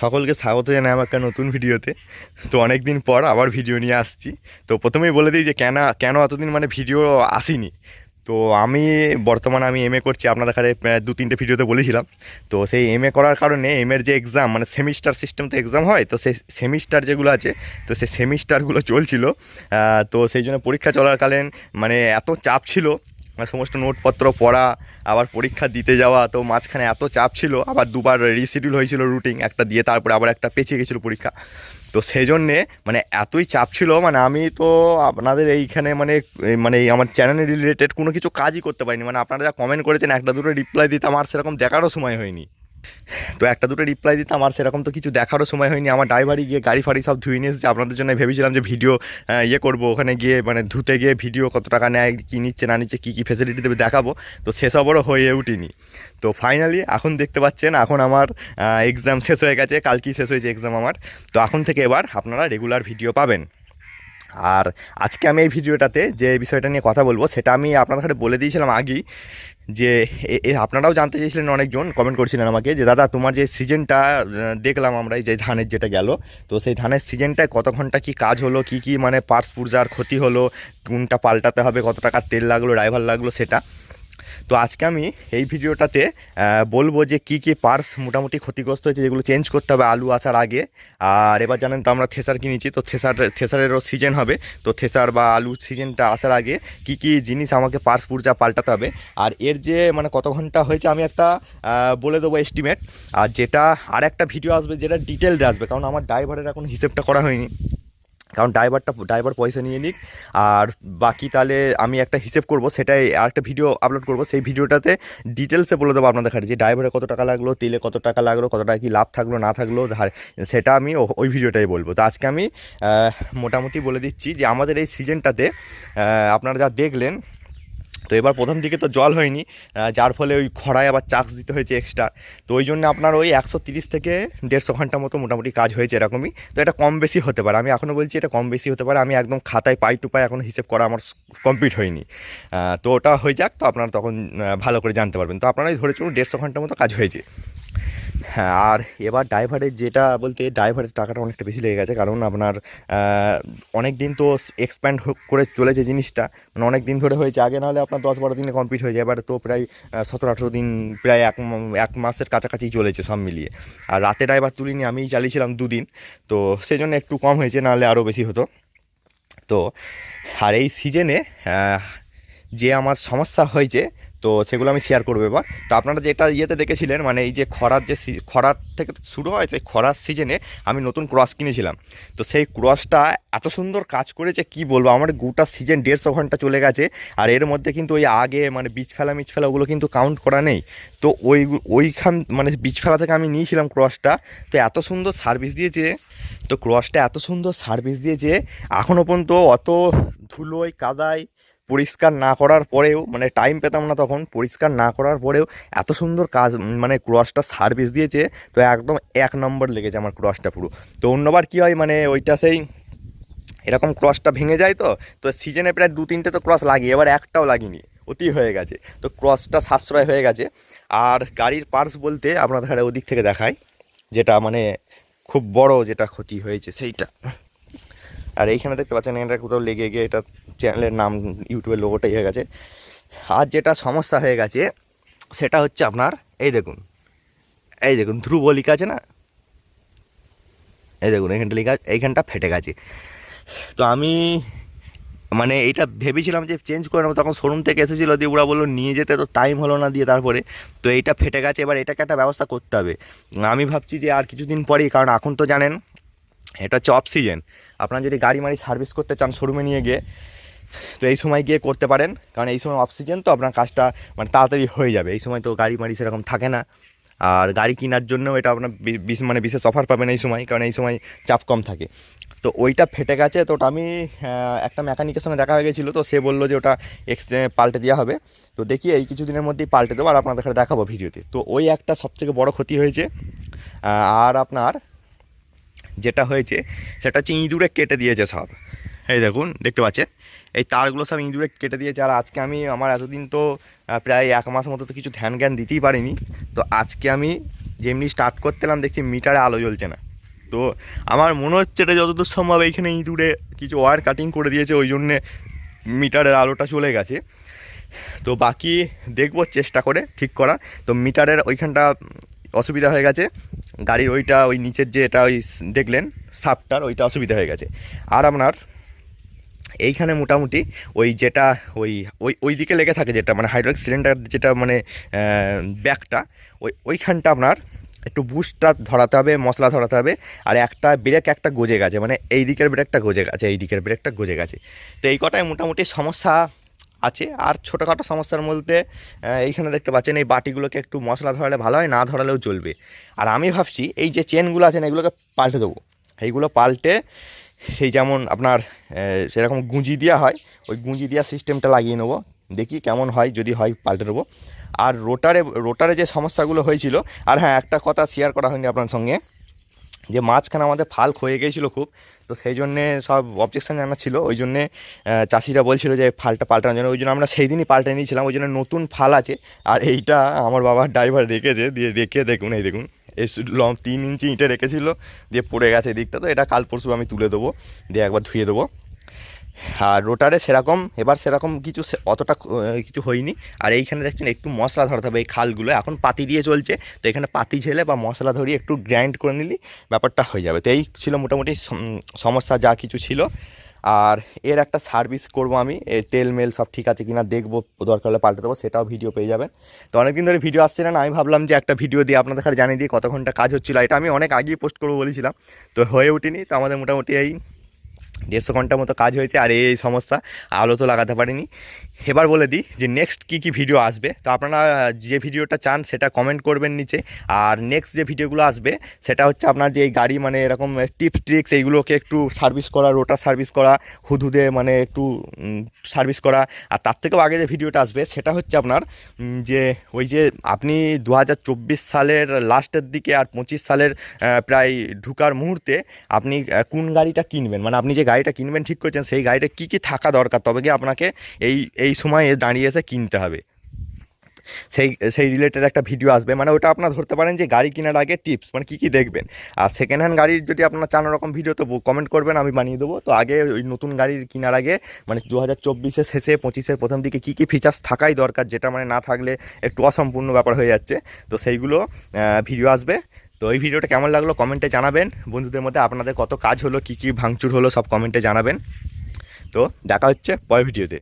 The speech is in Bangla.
সকলকে স্বাগত জানাই আমার একটা নতুন ভিডিওতে। তো অনেক দিন পর আবার ভিডিও নিয়ে আসছি। তো প্রথমেই বলে দিই যে কেন কেন এতদিন মানে ভিডিও আসেনি? তো আমি বর্তমানে আমি এম এ করছি, আপনাদের কাছে দু তিনটে ভিডিওতে বলেছিলাম। তো সেই এম এ করার কারণে এম এর যে এক্সাম মানে সেমিস্টার সিস্টেম তো এক্সাম হয়, তো সেই সেমিস্টার যেগুলো আছে, তো সেই সেমিস্টারগুলো চলছিল। তো সেই জন্য পরীক্ষা চলাকালীন মানে এত চাপ ছিল সমস্ত নোটপত্র পড়া, আবার পরীক্ষা দিতে যাওয়া, তো মাঝখানে এত চাপ ছিল, আবার দুবার রিসিডিউল হয়েছিল রুটিন একটা দিয়ে তারপরে আবার একটা পেছিয়ে গেছিল পরীক্ষা। তো সেই জন্যে মানে এতই চাপ ছিল মানে আমি তো আপনাদের এইখানে মানে মানে আমার চ্যানেলে রিলেটেড কোনো কিছু কাজই করতে পারিনি। মানে আপনারা যা কমেন্ট করেছেন, একটা দুটো রিপ্লাই দিতাম আমার সেরকম দেখারও সময় হয়নি। তো একটা দুটো রিপ্লাই দিতাম, আর সেরকম তো কিছু দেখারও সময় হয়নি। আমার ড্রাইভারই গিয়ে গাড়ি ফাড়ি সব ধুয়ে নিয়ে এসেছে। আপনাদের জন্য ভেবেছিলাম যে ভিডিও ইয়ে করব। ওখানে গিয়ে মানে ধুতে গিয়ে ভিডিও কত টাকা নেয়, কী নিচ্ছে, না নিচ্ছে, কী কী ফেসিলিটি দেবে দেখাবো। তো সেসবও হয়ে উঠিনি। তো ফাইনালি এখন দেখতে পাচ্ছেন, এখন আমার এক্সাম শেষ হয়ে গেছে। কালকেই শেষ হয়েছে এক্সাম আমার। তো এখন থেকে এবার আপনারা রেগুলার ভিডিও পাবেন। আর আজকে আমি এই ভিডিওটাতে যে বিষয়টা নিয়ে কথা বলব, সেটা আমি আপনাদের সাথে বলে দিয়েছিলাম আগেই যে আপনারাও জানতে চেয়েছিলেন অনেকজন কমেন্ট করছিলেন আমাকে যে, দাদা, তোমার যে সিজনটা দেখলাম আমরা যে ধানের যেটা গেল, তো সেই ধানের সিজনটায় কত ঘণ্টা কি কাজ হলো, কি কি মানে পার্টস পুর্জার ক্ষতি হলো, কোনটা পাল্টাতে হবে, কত টাকার তেল লাগল ড্রাইভার লাগল, সেটা? তো আজকে আমি এই ভিডিওটাতে বলব যে কি কি পার্স মোটামুটি ক্ষতিগ্রস্ত হয়েছে যেগুলো চেঞ্জ করতে হবে আলু আসার আগে। আর এবার জানেন তো আমরা থেসার কিনেছি, তো থেসার, থেসারেরও সিজন হবে। তো থেসার বা আলুর সিজনটা আসার আগে কি কি জিনিস আমাকে পার্স পুর্জা পাল্টাতে হবে। আর এর যে মানে কত ঘণ্টা হয়েছে আমি একটা বলে দেবো এস্টিমেট আর যেটা আর একটা ভিডিও আসবে যেটা ডিটেলসে আসবে, কারণ আমার ড্রাইভারের এখন হিসেবটা করা হয়নি। কারণ ড্রাইভারটা, ড্রাইভার পয়সা নিয়ে নিক। আর বাকি তাহলে আমি একটা হিসেব করব, সেটাই আর একটা ভিডিও আপলোড করব। সেই ভিডিওটাতে ডিটেলসে বলে দেবো আপনাদের কাছে যে ড্রাইভারে কত টাকা লাগল, তেলে কত টাকা লাগল কত টাকা কি লাভ থাকল, না থাকল সেটা আমি ওই ভিডিওটাই বলব। তো আজকে আমি মোটামুটি বলে দিচ্ছি যে আমাদের এই সিজনটাতে আপনারা যা দেখলেন তো এবার প্রথম দিকে তো জল হয়নি যার ফলে ওই খড়ায় আবার চাক্স দিতে হয়েছে এক্সট্রা তো ওই জন্য আপনার ওই একশো তিরিশ থেকে দেড়শো ঘণ্টা মতো মোটামুটি কাজ হয়েছে এরকমই। তো এটা কম বেশি হতে পারে। আমি এখনও বলছি এটা কম বেশি হতে পারে। আমি একদম খাতায় পাই টু পাই এখনও হিসেব করা আমার কমপ্লিট হয়নি। তো ওটা হয়ে যাক, তো আপনারা তখন ভালো করে জানতে পারবেন। তো আপনারাই ধরে চলুন দেড়শো ঘণ্টা মতো কাজ হয়েছে। হ্যাঁ আর এবার ড্রাইভারের যেটা বলতে ড্রাইভারের টাকাটা অনেকটা বেশি লেগে গেছে। কারণ আপনার অনেক দিন তো এক্সপ্যান্ড করে চলেছে জিনিসটা। মানে অনেক দিন ধরে হয়েছে। আগে নাহলে আপনার দশ বারো দিনে কমপ্লিট হয়ে যায়। এবার তো প্রায় সতেরো আঠেরো দিন, প্রায় এক এক মাসের কাছাকাছি চলেছে সব মিলিয়ে। আর রাতে ড্রাইভার তুলিনি আমিই চালিয়েছিলাম দুদিন। তো সেই জন্য একটু কম হয়েছে, নাহলে আরও বেশি হতো। তো, আর এই সিজনে যে আমার সমস্যা হয়েছে তো সেগুলো আমি শেয়ার করব এবার। তো আপনারা যেটা ইয়েতে দেখেছিলেন মানে এই যে খরার যে খরার থেকে শুরু হয়, সেই খরার সিজনে আমি নতুন ক্রস কিনেছিলাম। তো সেই ক্রসটা এত সুন্দর কাজ করেছে, কি বলব? আমার গোটা সিজন দেড়শো ঘণ্টা চলে গেছে, আর এর মধ্যে কিন্তু ওই আগে মানে বীজ ফেলা মিচ ফেলা, ওগুলো কিন্তু কাউন্ট করা নেই। তো ওই, ওইখান মানে বীজ ফেলা থেকে আমি নিয়েছিলাম ক্রসটা তো এত সুন্দর সার্ভিস দিয়েছে, তো ক্রসটা এত সুন্দর সার্ভিস দিয়েছে এখনও পর্যন্ত অত ধুলোয়, কাদায় পরিষ্কার না করার পরেও মানে টাইম পেতাম না তখন, পরিষ্কার না করার পরেও এত সুন্দর কাজ মানে ক্রসটা সার্ভিস দিয়েছে, তো একদম এক নম্বর লেগেছে আমার ক্রসটা পুরো। তো অন্যবার কী হয় মানে ওইটা সেই এরকম ক্রসটা ভেঙে যায় তো তো সিজনে প্রায় দু তিনটে তো ক্রস লাগিয়ে এবার একটাও লাগিনি, অতি হয়ে গেছে। তো ক্রসটা সাশ্রয় হয়ে গেছে। আর গাড়ির পার্টস বলতে আপনাদের ওদিক থেকে দেখায় যেটা মানে খুব বড় যেটা ক্ষতি হয়েছে সেইটা। আর এইখানে দেখতে পাচ্ছেন এটা কোথাও লেগে গিয়ে এটা চ্যানেলের নাম ইউটিউবের লোগোটাই হয়ে গেছে। আর যেটা সমস্যা হয়ে গেছে, সেটা হচ্ছে আপনার, এই দেখুন এই দেখুন, ধ্রুব লেখা আছে না? এই দেখুন এইখানটা লেখা, এইখানটা ফেটে গেছে। তো আমি মানে এইটা ভেবেছিলাম যে চেঞ্জ করে নেব, তখন শোরুম থেকে এসেছিল দিয়ে ওরা বলল, নিয়ে যেতে তো টাইম হলো না দিয়ে তারপরে। তো এইটা ফেটে গেছে, এবার এটাকে একটা ব্যবস্থা করতে হবে। আমি ভাবছি যে আর কিছুদিন পরেই, কারণ এখন তো জানেন এটা হচ্ছে অফ সিজন আপনারা যদি গাড়ি মাড়ি সার্ভিস করতে চান শোরুমে নিয়ে গিয়ে, তো এই সময় গিয়ে করতে পারেন। কারণ এই সময় অফ সিজন তো আপনার কাজটা মানে তাড়াতাড়ি হয়ে যাবে। এই সময় তো গাড়ি মাড়ি সেরকম থাকে না। আর গাড়ি কেনার জন্যও এটা আপনার মানে বিশেষ অফার পাবেন এই সময়। কারণ এই সময় চাপ কম থাকে। তো ওইটা ফেটে গেছে। তো ওটা আমি একটা মেকানিকের সঙ্গে দেখা হয়ে গেছিল। তো সে বলল যে ওটা এক্সচেঞ্জ পাল্টে দেওয়া হবে। তো দেখি এই কিছুদিনের মধ্যেই পাল্টে দেবো। আর আপনাদের দেখাবো ভিডিওতে। তো ওই একটা সবথেকে বড় ক্ষতি হয়েছে। আর আপনার যেটা হয়েছে, সেটা হচ্ছে ইঁদুরে কেটে দিয়েছে সব। এই দেখুন, দেখতে পাচ্ছেন? এই তারগুলো সব ইঁদুরে কেটে দিয়েছে। আর আজকে আমি আমার এতদিন তো প্রায় এক মাস মতো তো কিছু ধ্যান জ্ঞান দিতেই পারিনি। তো আজকে আমি যেমনি স্টার্ট করতেলাম, দেখছি মিটারে আলো জ্বলছে না। তো আমার মনে হচ্ছে এটা যতদূর সম্ভব এইখানে ইঁদুরে কিছু ওয়ার কাটিং করে দিয়েছে, ওই জন্যে মিটারের আলোটা চলে গেছে। তো বাকি দেখব, চেষ্টা করে ঠিক করা তো মিটারের ওইখানটা অসুবিধা হয়ে গেছে। গাড়ির ওইটা, ওই নিচের যে এটা, ওই দেখলেন, সাপটার ওইটা অসুবিধা হয়ে গেছে। আর আপনার, এইখানে মোটামুটি ওই যেটা, ওই ওই ওই দিকে লেগে থাকে যেটা মানে হাইড্রোলিক সিলিন্ডার যেটা মানে ব্যাগটা, ওই, ওইখানটা আপনার একটু বুস্টটা ধরাতে হবে, মশলা ধরাতে হবে, আর একটা ব্রেক একটা গজে গেছে মানে এই দিকের ব্রেকটা গজে গেছে, এই দিকের ব্রেকটা গজে গেছে। তো এই কটায় মোটামুটি সমস্যা আছে। আর ছোটোখাটো সমস্যার মধ্যে এইখানে দেখতে পাচ্ছেন এই বাটিগুলোকে একটু মশলা ধরালে ভালো হয়, না ধরালেও চলবে আর আমি ভাবছি এই যে চেনগুলো আছে না, এগুলোকে পাল্টে দেবো। এইগুলো পাল্টে সেই যেমন আপনার সেরকম গুঁজি দেওয়া হয়, ওই গুঁজি দেওয়ার সিস্টেমটা লাগিয়ে নেব। দেখি কেমন হয়, যদি হয় পাল্টে নেব আর রোটারে রোটারে যে সমস্যাগুলো হয়েছিল, আর হ্যাঁ একটা কথা শেয়ার করা হয়নি আপনার সঙ্গে। যে মাঝখানে আমাদের ফাল ক্ষয়ে গিয়েছিল খুব, তো সেই জন্যে সব অবজেকশান জানাচ্ছিলো। ওই জন্যে চাষিরা বলছিল যে ফালটা পাল্টানোর জন্য ওই জন্য আমরা সেই দিনই পাল্টে নিয়েছিলাম, ওই জন্য নতুন ফাল আছে। আর এইটা আমার বাবার ড্রাইভার রেখেছে, দিয়ে রেখে দেখুন, এই দেখুন, এই লম তিন ইঞ্চি ইঁটে রেখেছিলো, দিয়ে পড়ে গেছে দিকটা তো এটা কাল পরশু আমি তুলে দেবো, দিয়ে একবার ধুয়ে দেবো। আর রোটারে সেরকম, এবার সেরকম কিছু অতটা কিছু হয়নি। আর এইখানে দেখছেন একটু মশলা ধরাতে হবে এই খালগুলো। এখন পাতি দিয়ে চলছে, তো এখানে পাতি ঝেলে বা মশলা ধরিয়ে একটু গ্রাইন্ড করে নিলি, ব্যাপারটা হয়ে যাবে। তো এই ছিল মোটামুটি সমস্যা যা কিছু ছিল। আর এর একটা সার্ভিস করব আমি এর তেল মেল সব ঠিক আছে কিনা দেখব, দরকার হলে পাল্টে দেবো, সেটাও ভিডিও পেয়ে যাবেন। তো অনেকদিন ধরে ভিডিও আসছে না, আমি ভাবলাম যে একটা ভিডিও দিয়ে আপনাদের কাছে জানিয়ে দিয়ে কত ঘণ্টা কাজ হচ্ছিল। এটা আমি অনেক আগেই পোস্ট করব বলেছিলাম, তো হয়ে ওঠেনি। তো আমাদের মোটামুটি এই দেড়শো ঘণ্টার মতো কাজ হয়েছে আর এই সমস্যা আলো তো লাগাতে পারিনি। এবার বলে দিই যে নেক্সট কী কী ভিডিও আসবে? তো আপনারা যে ভিডিওটা চান সেটা কমেন্ট করবেন নিচে। আর নেক্সট যে ভিডিওগুলো আসবে সেটা হচ্ছে আপনার যে এই গাড়ি মানে এরকম টিপস ট্রিক্স এইগুলোকে একটু সার্ভিস করা রোটার সার্ভিস করা, হুদহুদে মানে একটু সার্ভিস করা। আর তার থেকেও আগে যে ভিডিওটা আসবে সেটা হচ্ছে আপনার যে ওই যে আপনি দু হাজার চব্বিশ সালের লাস্টের দিকে আর পঁচিশ সালের প্রায় ঢুকার মুহূর্তে আপনি কোন গাড়িটা কিনবেন? মানে আপনি যে গাড়িটা কিনবেন ঠিক করেছেন, সেই গাড়িটা কী কী থাকা দরকার? তবে কি আপনাকে এই এই সময়ে দাঁড়িয়ে এসে কিনতে হবে। সেই সেই রিলেটেড একটা ভিডিও আসবে। মানে ওটা আপনার ধরতে পারেন যে গাড়ি কেনার আগে টিপস মানে কী কী দেখবেন। আর সেকেন্ড হ্যান্ড গাড়ির যদি আপনার চান রকম ভিডিও তো কমেন্ট করবেন, আমি বানিয়ে দেবো। তো আগে ওই নতুন গাড়ির কেনার আগে মানে দু হাজার চব্বিশের শেষে, পঁচিশের প্রথম দিকে কী কী ফিচার্স থাকাই দরকার, যেটা মানে না থাকলে একটু অসম্পূর্ণ ব্যাপার হয়ে যাচ্ছে। তো সেইগুলো ভিডিও আসবে। তো এই ভিডিওটা কেমন লাগল কমেন্টে জানাবেন। বন্ধুদের মধ্যে আপনাদের কত কাজ হলো, কী কী ভাঙচুর হলো সব কমেন্টে জানাবেন। তো দেখা হচ্ছে পরের ভিডিওতে।